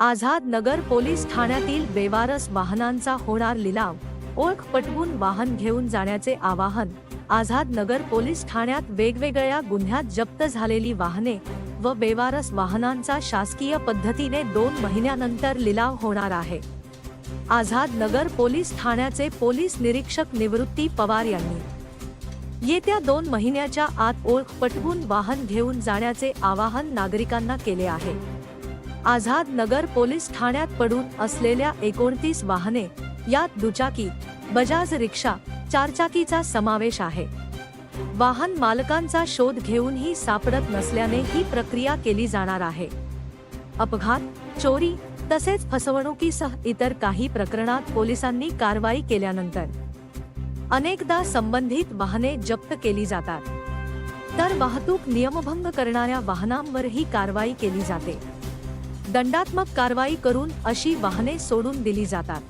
Azad Nagar police ठाण्यातील बेवारस वाहनांचा होणार लिलाव. ओळख पटवून वाहन घेऊन जाण्याचे आवाहन. आझाद नगर पोलीस ठाण्यात वेगवेगळ्या गुन्ह्यात जप्त झालेली वाहने व बेवारस वाहनांचा शासकीय पद्धतीने दोन महिन्यानंतर लिलाव होणार आहे. आझाद नगर पोलीस ठाण्याचे पोलीस निरीक्षक निवृत्ती पवार यांनी. येत्या दोन महिन्याच्या आत ओळख पटवून वाहन घेऊन जाण्याचे आवाहन नागरिकांना केले आहे. आझाद नगर पोलीस ठाण्यात पडून असलेल्या एकोणतीस वाहने यात दुचाकी बजाज रिक्षा चारचाकीचा समावेश आहे. वाहन मालकांचा शोध घेऊनही सापडत नसल्याने ही प्रक्रिया केली जाणार आहे. अपघात चोरी तसेच फसवणुकीसह इतर काही प्रकरणात पोलिसांनी कारवाई केल्यानंतर अनेकदा संबंधित वाहने जप्त केली जातात. तर वाहतूक नियमभंग करणाऱ्या वाहनांवरही कारवाई केली जाते. दंडात्मक कारवाई करून अशी वाहने सोडून दिली जातात.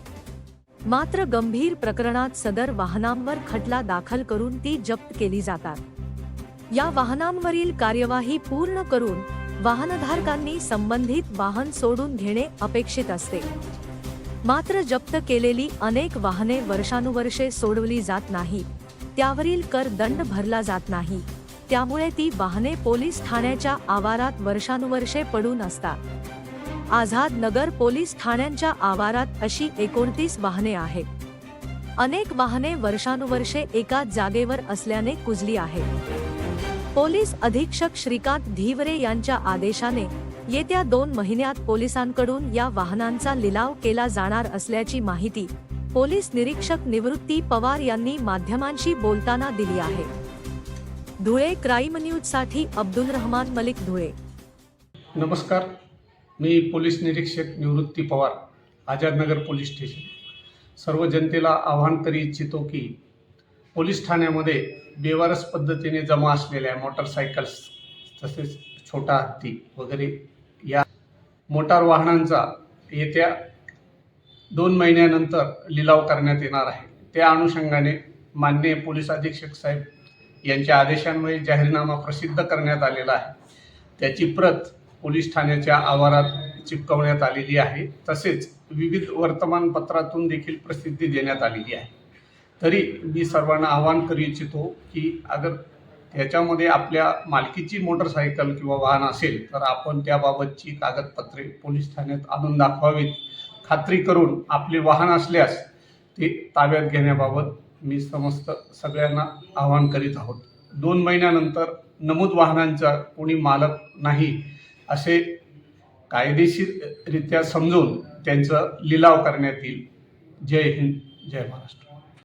मात्र गंभीर प्रकरणात सदर वाहनांवर खटला दाखल करून ती जप्त केली जातात. या वाहनांवरील कार्यवाही पूर्ण करून वाहनधारकांनी संबंधित वाहन सोडून घेणे अपेक्षित असते. मात्र जप्त केलेली अनेक वाहने वर्षानुवर्षे सोडवली जात नाही. त्यावरील कर दंड भरला जात नाही. त्यामुळे ती वाहने पोलीस ठाण्याच्या आवारात वर्षानुवर्षे पडून असतात. आझाद नगर पोलीस ठाण्यांच्या आवारात अशी एकोणतीस वाहने आहेत. अनेक वाहने वर्षानुवर्षे एकाच जागेवर असल्याने कुजली आहेत. पोलीस अधीक्षक श्रीकांत धीवरे यांच्या आदेशाने येत्या दोन महिन्यात पोलिसांकडून या वाहनांचा लिलाव केला जाणार असल्याची माहिती पोलीस निरीक्षक निवृत्ती पवार यांनी माध्यमांशी बोलताना दिली आहे. धुळे क्राईम न्यूजसाठी अब्दुल रहमान मलिक धुळे. नमस्कार. मी पोलीस निरीक्षक निवृत्ती पवार आझादनगर पोलीस स्टेशन. सर्व जनतेला आव्हान करी इच्छितो की पोलीस ठाण्यामध्ये बेवारस पद्धतीने जमा असलेल्या मोटरसायकल्स तसेच छोटा हत्ती वगैरे या मोटार वाहनांचा येत्या दोन महिन्यानंतर लिलाव करण्यात येणार आहे. त्या अनुषंगाने माननीय पोलीस अधीक्षक साहेब यांच्या आदेशांमुळे जाहीरनामा प्रसिद्ध करण्यात आलेला आहे. त्याची प्रत पोलीस ठाण्याच्या आवारात चिपकवण्यात आलेली आहे. तसेच विविध वर्तमानपत्रातून देखील प्रसिद्धी देण्यात आलेली आहे. तरी मी सर्वांना आवाहन करू इच्छितो की अगर त्याच्यामध्ये आपल्या मालकीची मोटरसायकल किंवा वाहन असेल तर आपण त्याबाबतची कागदपत्रे पोलीस ठाण्यात आणून दाखवावीत. खात्री करून आपले वाहन असल्यास ते ताब्यात घेण्याबाबत मी समस्त सगळ्यांना आवाहन करीत आहोत. दोन महिन्यानंतर नमूद वाहनांचा कोणी मालक नाही असे कायदेशीररित्या समजून त्यांचं लिलाव करण्यात येईल. जय हिंद जय महाराष्ट्र.